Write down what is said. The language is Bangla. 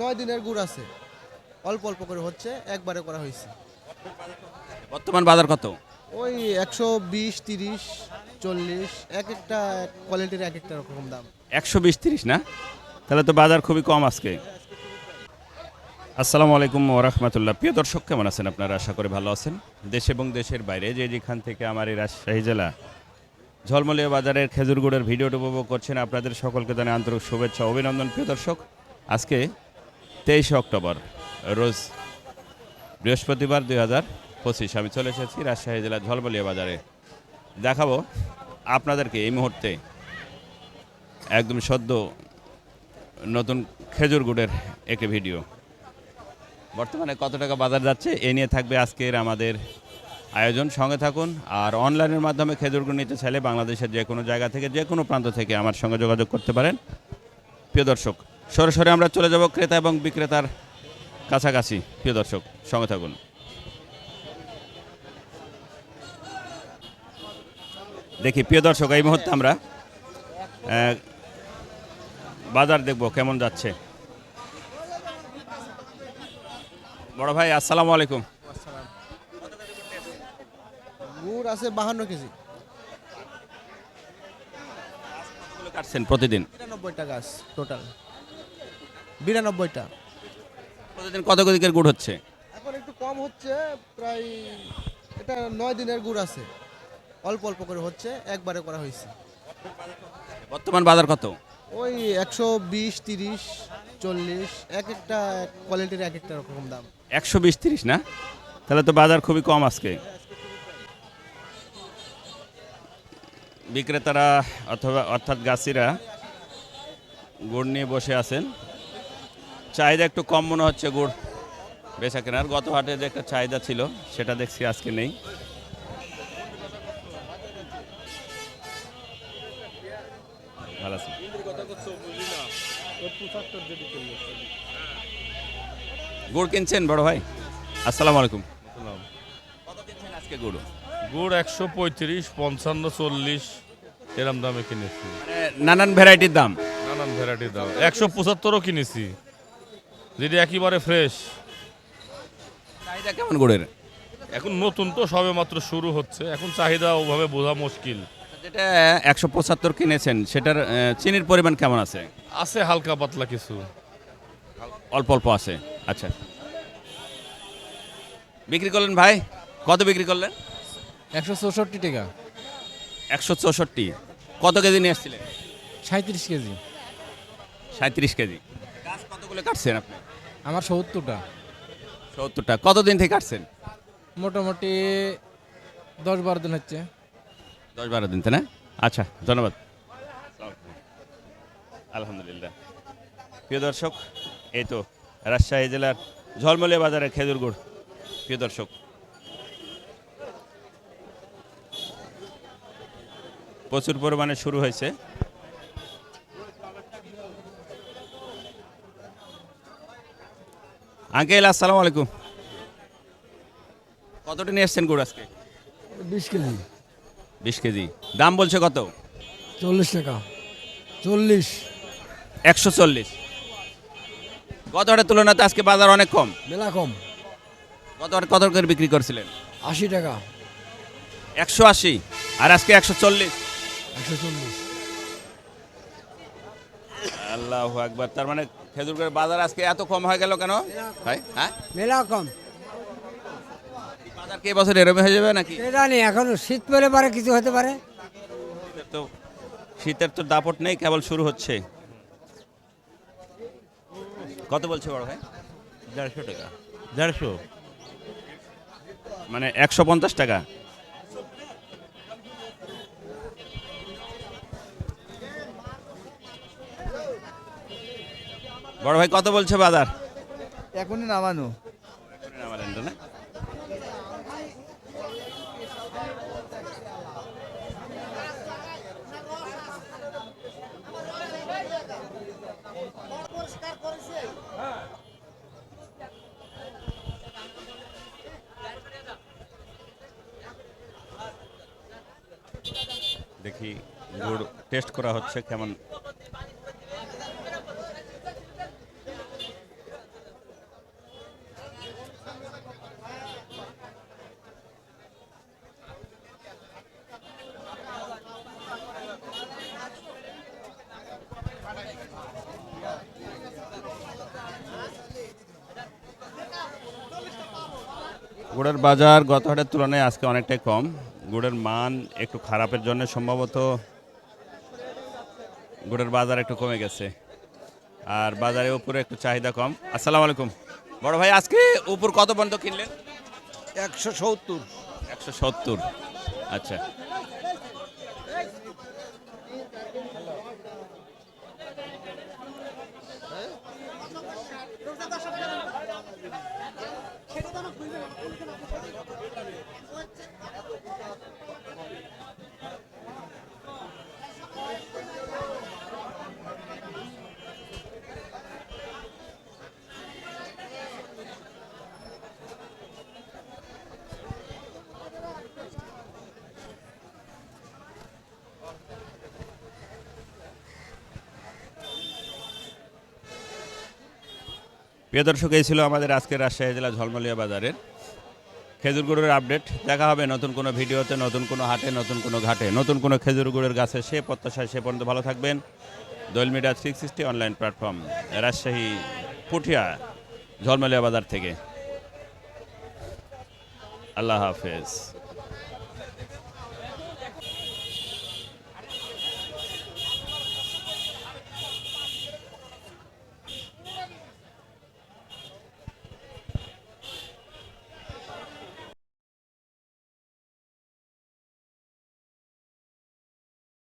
নয় দিনের গুড় আছে। অল্প অল্প করে হচ্ছে একবারে করা হয়েছে। বর্তমান বাজার কত? ওই একশো বিশ তিরিশ চল্লিশ এক একটা কোয়ালিটির এক একটা রকম দাম। একশো বিশ তিরিশ না? তাহলে তো বাজার খুবই কম আজকে। আসসালামু আলাইকুম ওরহমতুল্লাহ প্রিয় দর্শক কেমন আছেন আপনারা? আশা করি ভালো আছেন। দেশ এবং দেশের বাইরে যে যেখান থেকে আমার এই রাজশাহী জেলা ঝলমলিয়া বাজারের খেজুর গুড়ের ভিডিওটি উপভোগ করছেন আপনাদের সকলকে জানাই আন্তরিক শুভেচ্ছা অভিনন্দন। প্রিয় দর্শক আজকে তেইশে অক্টোবর, রোজ বৃহস্পতিবার দুই হাজার পঁচিশ। আমি চলে এসেছি রাজশাহী জেলার ঝলমলিয়া বাজারে। দেখাবো আপনাদেরকে এই মুহূর্তে একদম সদ্য নতুন খেজুর গুড়ের একটি ভিডিও। বর্তমানে কত টাকা বাজার যাচ্ছে এ নিয়ে থাকবে আজকের আমাদের আয়োজন। সঙ্গে থাকুন আর অনলাইনের মাধ্যমে খেজুর গুড় নিতে চাইলে বাংলাদেশের যে কোনো জায়গা থেকে, যে কোনো প্রান্ত থেকে আমার সঙ্গে যোগাযোগ করতে পারেন। প্রিয় দর্শক সরাসরি আমরা চলে যাব ক্রেতা এবং বিক্রেতার কাছাকাছি। প্রিয় দর্শক সঙ্গে থাকুন। দেখি প্রিয় দর্শক এই মুহূর্তে আমরা বাজার দেখব কেমন যাচ্ছে। বড় ভাই আসসালামু আলাইকুম। গুড় আছে বাহান্ন কেজি। কাটছেন প্রতিদিন? গাছ টোটাল বিরানব্বইটা। প্রতিদিন কত কেজির গুড় হচ্ছে? এখন একটু কম হচ্ছে প্রায় এটা নয় দিনের গুড় আছে। অল্প অল্প করে হচ্ছে একবারে করা হয়েছে। বর্তমান বাজার কত? ওই একশো বিশ তিরিশ চল্লিশ এক একটা কোয়ালিটির এক একটা রকম দাম। একশো বিশ তিরিশ না? তাহলে তো বাজার খুবই কম আজকে। বিক্রেতারা অথবা অর্থাৎ গাছিরা গুড় নিয়ে বসে আছেন। চাহিদা একটু কম মনে হচ্ছে গুড় বেচা কেনার। গত হাটে যে একটা চাহিদা ছিল সেটা দেখছি আজকে নেই। ভালো আছি গুড় কিনছেন বড় ভাই? আসসালামু আলাইকুম। আজকে গুড়? গুড় একশো পঁয়ত্রিশ পঞ্চান্ন চল্লিশ এরম দামে কিনেছি। মানে নানান ভ্যারাইটির দাম। নানান ভ্যারাইটির দাম। একশো পঁচাত্তরও কিনেছি। যেটি একেবারে ফ্রেশ চাহিদা কেমন গুড়ের? এখন নতুন তো সবে মাত্র শুরু হচ্ছে। এখন চাহিদা ওভাবে বোঝা মুশকিল। যেটা একশো পঁচাত্তর কিনেছেন সেটার চিনির পরিমাণ কেমন আছে? আছে হালকা পাতলা কিছু। অল্প অল্প আছে। আচ্ছা। বিক্রি করলেন ভাই? কত বিক্রি করলেন? একশো চৌষট্টি টাকা। একশো চৌষট্টি। কত কেজি নিয়ে এসেছিলেন সাঁত্রিশ কেজি। সাঁত্রিশ কেজি। গাছ কতগুলো কাটছেন আপনি? আমার সত্তরটা। সত্তরটা। কতদিন থেকে কাটছেন মোটামুটি দশ বারো দিন হচ্ছে। দশ বারো দিন তাই না? আচ্ছা ধন্যবাদ। আলহামদুলিল্লাহ। প্রিয় দর্শক এই তো রাজশাহী জেলার ঝলমলিয়া বাজারের খেজুর গুড় প্রিয় দর্শক প্রচুর পরিমাণে শুরু হয়েছে। আঙ্কেল আসসালামু আলাইকুম। কতটা নিয়ে এসছেন গুড় আজকে? বিশ কেজি। বিশ কেজি। দাম বলছে কত? চল্লিশ টাকা। চল্লিশ। একশো চল্লিশ। গত হাটের তুলনাতে আজকে বাজার অনেক কম? মেলা কম। গত হাটে কত করে বিক্রি করছিলেন? আশি টাকা। একশো আশি। আর আজকে একশো চল্লিশ। একশো চল্লিশ। আল্লাহ একবার তার মানে খেজুরের বাজার আজকে এত কম হয়ে গেল কেন? ভাই হ্যাঁ? মেলা কম। বাজার কি বছর এরমে হয়ে যাবে নাকি? নেই এখন শীত পরে পারে কিছু হতে পারে। তো শীতের তো দাপট নেই কেবল শুরু হচ্ছে। কত বলছে বড় ভাই? দেড়শো টাকা। দেড়শো? মানে একশো পঞ্চাশ টাকা? বড় ভাই কত বলছে বাজার এখনই নামানো নামালেন তো না? দেখি গুড় টেস্ট করা হচ্ছে কেমন গুড়ের বাজার গত হাটের তুলনায় আজকে অনেকটাই কম। গুড়ের মান একটু খারাপের জন্য সম্ভবত গুড়ের বাজার একটু কমে গেছে। আর বাজারে উপরে একটু চাহিদা কম। আসসালামু আলাইকুম। বড় ভাই আজকে উপর কত পর্যন্ত কিনলেন? একশো সত্তর। একশো সত্তর। আচ্ছা। 分かるよ。প্রিয় দর্শক, এই ছিল আমাদের আজকের রাজশাহী জেলা ঝলমলিয়া বাজারের খেজুর গুড়ের আপডেট। দেখা হবে নতুন কোনো ভিডিওতে, নতুন কোনো হাটে, নতুন কোনো ঘাটে, নতুন কোনো খেজুর গুড়ের গাছে সে প্রত্যাশায় সে পর্যন্ত ভালো থাকবেন। Dol media three sixty online platform Rajshahi Puthia Jhalmalia বাজার থেকে। আল্লাহ হাফেজ।